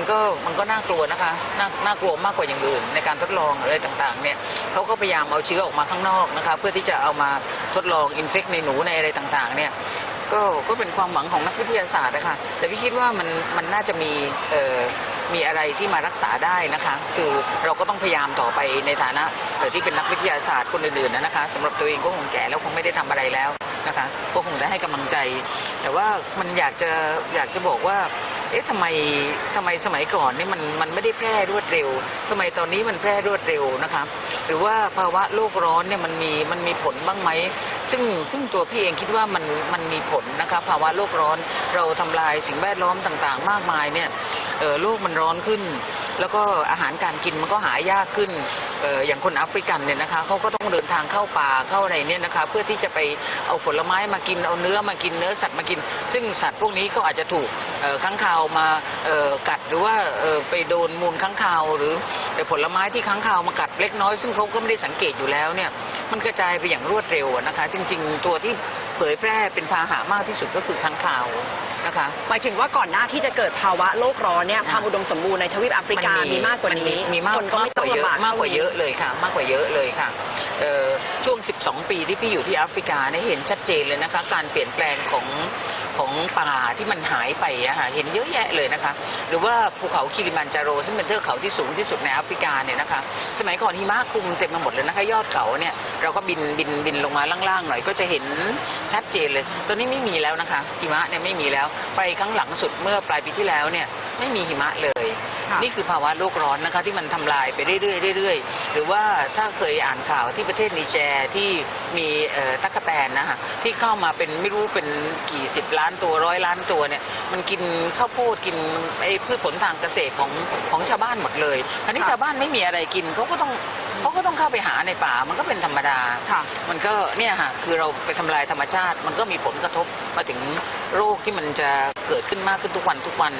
มันก็มันก็น่ากลัวนะคะน่าน่ากลัวมากกว่าอย่างอื่น ในการทดลองอะไรต่างๆเนี่ยเขาก็พยายามเอาเชื้อออกมาข้างนอกนะคะเพื่อที่จะเอามาทดลองอินเฟกในหนูในอะไรต่างๆเนี่ยก็ก็เป็นความหวังของนักวิทยาศาสตร์นะคะแต่พี่คิดว่ามันมันน่าจะมีเอ่อมีอะไรที่มารักษาได้นะคะ คือเราก็ต้องพยายามต่อไปในฐานะที่เป็นนักวิทยาศาสตร์คนอื่นๆนะคะสำหรับตัวเองก็คงแก่แล้วคงไม่ได้ทำอะไรแล้ว นะคะก็คงได้ให้กำลังใจ แต่ว่ามันอยากจะอยากจะบอกว่า เอ๊ะทำไมทำไมสมัยก่อนนี่มันมันไม่ได้แพร่รวดเร็วทำไมตอนนี้มันแพร่รวดเร็วนะคะหรือว่าภาวะโลกร้อนเนี่ยมันมีมันมีผลบ้างไหมซึ่งซึ่งตัวพี่เองคิดว่ามันมันมีผลนะคะภาวะโลกร้อนเราทำลายสิ่งแวดล้อมต่าง ๆ มากมายเนี่ยเออโลกมันร้อนขึ้น แล้วก็อาหารการกินมันก็หายากขึ้นอออย่างคนแอฟริกันเนี่ยนะคะเขาก็ต้องเดินทางเข้าป่าเข้าอะไรเนี่ยนะคะ เพื่อที่จะไปเอาผลไม้มากินเอาเนื้อมากินเนื้อสัตว์มากิน ซึ่งสัตว์พวกนี้ก็อาจจะถูกเอ่อค้างคาวมากัดหรือว่าไปโดนมูลค้างคาวหรือผลไม้ที่ค้างคาวมากัดเล็กน้อย ซึ่งเขาก็ไม่ได้สังเกตอยู่แล้วเนี่ยมันกระจายไปอย่างรวดเร็วนะคะ จริง ๆ ตัวที่เผยแพร่เป็นพาหะมากที่สุดก็คือค้างคาว นะคะหมายถึงว่าก่อนหน้าที่จะเกิดภาวะโลกร้อนเนี่ยอ่าความอุดมสมบูรณ์ในทวีปแอฟริกามีมากกว่านี้มีมากคนก็มากไม่กต้องว่าเยลำอะบากมากกว่าท่นี้เยอะเลยค่ะ มากกว่าเยอะเลยค่ะเอ่อช่วง 12 ปีที่พี่อยู่ที่แอฟริกาเนี่ยเห็นชัดเจนเลยนะคะ การเปลี่ยนแปลงของของป่าที่มันหายไปอะค่ะเห็นเยอะแยะเลยนะคะ หรือว่าภูเขาคิริมันจาโร ซึ่งเป็นเทือกเขาที่สูงที่สุดในแอฟริกาเนี่ยนะคะ สมัยก่อนหิมะคลุมเต็มไปหมดเลยนะคะ ยอดเขาเนี่ยเราก็บินบินบินลงมาล่างๆหน่อยก็จะเห็นชัดเจนเลย ตอนนี้ไม่มีแล้วนะคะหิมะเนี่ยไม่มีแล้วไปครั้งหลังสุดเมื่อปลายปีที่แล้วเนี่ย ไม่มีหิมะเลยค่ะนี่คือภาวะโลกร้อนนะคะที่มันทำลายไปเรื่อยๆเรื่อยๆ หรือว่าถ้าเคยอ่านข่าวที่ประเทศนิเจร์ที่มีเอ่อตั๊กแตนนะคะที่เข้ามาเป็นไม่รู้เป็นกี่สิบล้านตัวร้อยล้านตัวเนี่ยมันกินข้าวโพดกินไอ้พืชผลทางเกษตรของของชาวบ้านหมดเลยอันนี้ค่ะชาวบ้านไม่มีอะไรกินเขาก็ต้องเขาก็ต้องเข้าไปหาในป่ามันก็เป็นธรรมดาค่ะมันก็เนี่ยค่ะคือเราไปทำลายธรรมชาติ มันก็มีผลกระทบมาถึงโรคที่มันจะเกิดขึ้นมากขึ้นทุกวันทุกวัน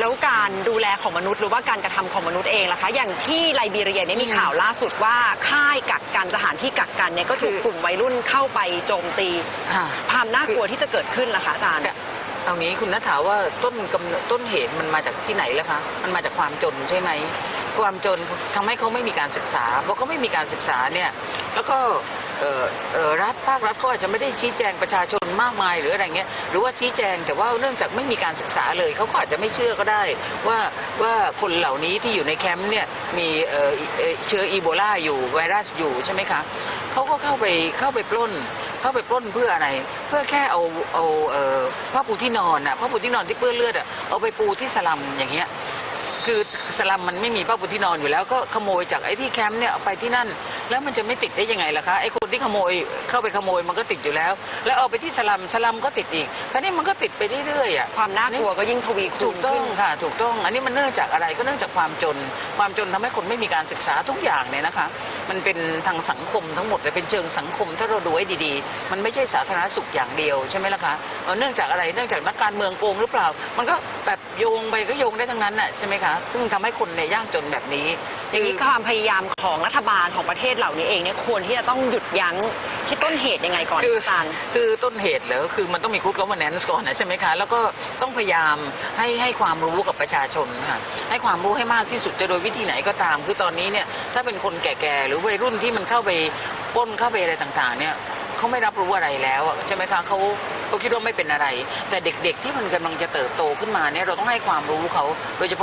แล้วการดูแลของมนุษย์หรือว่าการกระทำของมนุษย์เองล่ะคะ อย่างที่ไลบีเรียเนี่ยมีอืมข่าวล่าสุดว่าค่ายกักกันสถานที่กักกันเนี่ยก็ถูกคือกลุ่มวัยรุ่นเข้าไปโจมตีอ่าความน่ากลัวที่จะเกิดขึ้นล่ะคะอาจารย์แต่เอางี้คุณนัทถามว่าต้นกำเนิดต้นเหตุมันมาจากที่ไหนล่ะคะ มันมาจากความจนใช่ไหม ความจนทำให้เขาไม่มีการศึกษาเพราะเขาไม่มีการศึกษาเนี่ย แล้วก็เอ่อเอ่อ รัฐภาครัฐก็อาจจะไม่ได้ชี้แจงประชาชนมากมายหรืออะไรเงี้ยหรือว่าชี้แจงแต่ว่าเนื่องจากไม่มีการศึกษาเลยเขาก็อาจจะไม่เชื่อก็ได้ว่าว่าคนเหล่านี้ที่อยู่ในแคมป์เนี่ยมีเอ่อเชื้ออีโบลาอยู่ไวรัสอยู่ใช่ไหมคะเขาก็เข้าไปเข้าไปปล้นเข้าไปปล้นเพื่ออะไร เพื่อแค่เอาเอาเออผ้าปูที่นอนอะผ้าปูที่นอนที่เปื้อนเลือดอะเอาไปปูที่สลัมอย่างเงี้ยคือสลัมมันไม่มีผ้าปูที่นอนอยู่แล้วก็ขโมยจากไอ้ที่แคมป์เนี่ยเอาไปที่นั่น แล้วมันจะไม่ติดได้ยังไงล่ะคะไอ้คนที่ขโมยเข้าไปขโมยมันก็ติดอยู่แล้ว แล้วเอาไปที่สลัมสลัมก็ติดอีกคราวนี้มันก็ติดไปเรื่อยๆอะความน่ากลัวก็ยิ่งทวีคูถูณกต้อขึ้งนค่ะ ถูกต้อง อันนี้มันเนื่องจากอะไรก็เนื่องจากความจน ความจนทำให้คนไม่มีการศึกษาทุกอย่างเนี่ยนะคะ มันเป็นทางสังคมทั้งหมดเลยเป็นเชิงสังคมถ้าเราดูให้ดีๆ มันไม่ใช่สาธารณสุขอย่างเดียวใช่ไหมล่ะคะเอ่อเนื่องจากอะไรเนื่องจากนักการเมืองโกงหรือเปล่า มันก็แบบโยงไปก็โยงได้ทั้งนั้นน่ะใช่ไหมคะซึ่งทำให้คนเนี่ยยากจนแบบนี้ อย่างนี้ความพยายามของรัฐบาลของประเทศเหล่านี้เองเนี่ยควรที่จะต้องหยุดยั้งที่ต้นเหตุยังไงก่อนคืออาจารย์คือต้นเหตุเหรอคือมันต้องมี good governance ก่อนนะใช่ไหมคะ แล้วก็ต้องพยายามให้ให้ความรู้กับประชาชนค่ะให้ความรู้ให้มากที่สุดจะโดยวิธีไหนก็ตาม คือตอนนี้เนี่ยถ้าเป็นคนแก่ๆหรือวัยรุ่นที่มันเข้าไปปล้นเข้าไปอะไรต่างๆ เนี่ยเขาไม่รับรู้อะไรแล้วอะใช่ไหมคะเขาเขาคิดว่าไม่เป็นอะไร แต่เด็กๆที่มันกำลังจะเติบโตขึ้นมาเนี่ยเราต้องให้ความรู้เขาโดยเฉพาะ